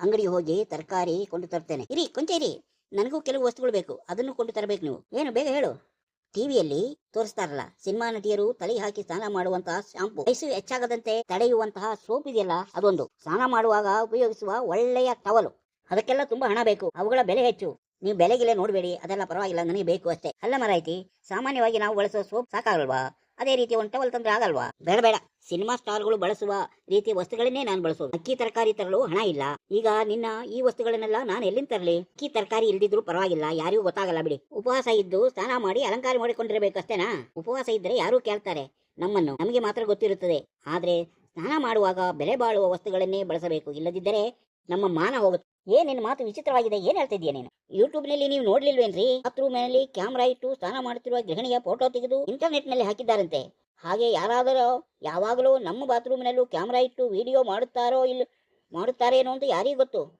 ಅಂಗಡಿಗೆ ಹೋಗಿ ತರಕಾರಿ ಕೊಂಡು ತರ್ತೇನೆ. ಇರಿ, ಕೊಂಚ ಇರಿ. ನನಗೂ ಕೆಲವು ವಸ್ತುಗಳು ಬೇಕು. ಅದನ್ನು ಕೊಂಡು ತರಬೇಕು ನೀವು. ಏನು, ಬೇಗ ಹೇಳು. ಟಿವಿಯಲ್ಲಿ ತೋರಿಸ್ತಾರಲ್ಲ, ಸಿನಿಮಾ ನಟಿಯರು ತಲೆ ಹಾಕಿ ಸ್ನಾನ ಮಾಡುವಂತಹ ಶಾಂಪು ವಯಸ್ಸು ಹೆಚ್ಚಾಗದಂತೆ ತಡೆಯುವಂತಹ ಸೋಪ್ ಇದೆಯಲ್ಲ, ಅದೊಂದು. ಸ್ನಾನ ಮಾಡುವಾಗ ಉಪಯೋಗಿಸುವ ಒಳ್ಳೆಯ ಟವಲು ಅದಕ್ಕೆಲ್ಲ ತುಂಬಾ ಹಣ ಬೇಕು. ಅವುಗಳ ಬೆಲೆ ಹೆಚ್ಚು. ನೀವು ಬೆಲೆಗಿಲ್ಲ ನೋಡಬೇಡಿ. ಅದೆಲ್ಲ ಪರವಾಗಿಲ್ಲ. ನನಗೆ ಬೇಕು ಅಷ್ಟೇ. ಅಲ್ಲ ಮರಾಯ್ತಿ, ಸಾಮಾನ್ಯವಾಗಿ ನಾವು ಬಳಸೋ ಸೋಪ್ ಸಾಕಾಗಲ್ವಾ? ಅದೇ ರೀತಿ ಒಂದು ಟವಲ್ ತಂದ್ರೆ ಆಗಲ್ವಾ? ಬೇಡ ಬೇಡ. ಸಿನಿಮಾ ಸ್ಟಾರ್ಗಳು ಬಳಸುವ ರೀತಿಯ ವಸ್ತುಗಳನ್ನೇ ನಾನು ಬಳಸೋದು. ಅಕ್ಕಿ, ತರಕಾರಿ ತರಲು ಹಣ ಇಲ್ಲ. ಈಗ ನಿನ್ನ ಈ ವಸ್ತುಗಳನ್ನೆಲ್ಲ ನಾನು ಎಲ್ಲಿಂದ ತರಲಿ? ಅಕ್ಕಿ, ತರಕಾರಿ ಇಲ್ದಿದ್ರು ಪರವಾಗಿಲ್ಲ. ಯಾರಿಗೂ ಗೊತ್ತಾಗಲ್ಲ ಬಿಡಿ. ಉಪವಾಸ ಇದ್ದು ಸ್ನಾನ ಮಾಡಿ ಅಲಂಕಾರ ಮಾಡಿಕೊಂಡಿರ್ಬೇಕಷ್ಟೇನಾ ಉಪವಾಸ ಇದ್ದರೆ ಯಾರು ಕೇಳ್ತಾರೆ ನಮ್ಮನ್ನು. ನಮಗೆ ಮಾತ್ರ ಗೊತ್ತಿರುತ್ತದೆ. ಆದ್ರೆ ಸ್ನಾನ ಮಾಡುವಾಗ ಬೆಲೆ ಬಾಳುವ ವಸ್ತುಗಳನ್ನೇ ಬಳಸಬೇಕು. ಇಲ್ಲದಿದ್ದರೆ ನಮ್ಮ ಮಾನ ಹೋಗುತ್ತೆ. ಏನ್ ನಿನ್ನ ಮಾತು ವಿಚಿತ್ರವಾಗಿದೆ, ಏನ್ ಹೇಳ್ತಿದ್ಯಾ ನೀನು? ಯೂಟ್ಯೂಬ್ನಲ್ಲಿ ನೀವು ನೋಡ್ಲಿಲ್ವೇನ್ರಿ? ಬಾತ್ರೂಮ್ನಲ್ಲಿ ಕ್ಯಾಮ್ರಾ ಇಟ್ಟು ಸ್ನಾನ ಮಾಡುತ್ತಿರುವ ಗೃಹಿಣಿಯ ಫೋಟೋ ತೆಗೆದು ಇಂಟರ್ನೆಟ್ನಲ್ಲಿ ಹಾಕಿದ್ದಾರಂತೆ. ಹಾಗೆ ಯಾರಾದರೂ, ಯಾವಾಗಲೂ ನಮ್ಮ ಬಾತ್ರೂಮ್ನಲ್ಲೂ ಕ್ಯಾಮ್ರಾ ಇಟ್ಟು ವಿಡಿಯೋ ಮಾಡುತ್ತಾರೋ ಇಲ್ಲ ಮಾಡುತ್ತಾರೇನೋ ಅಂತ ಯಾರಿಗೂ ಗೊತ್ತು.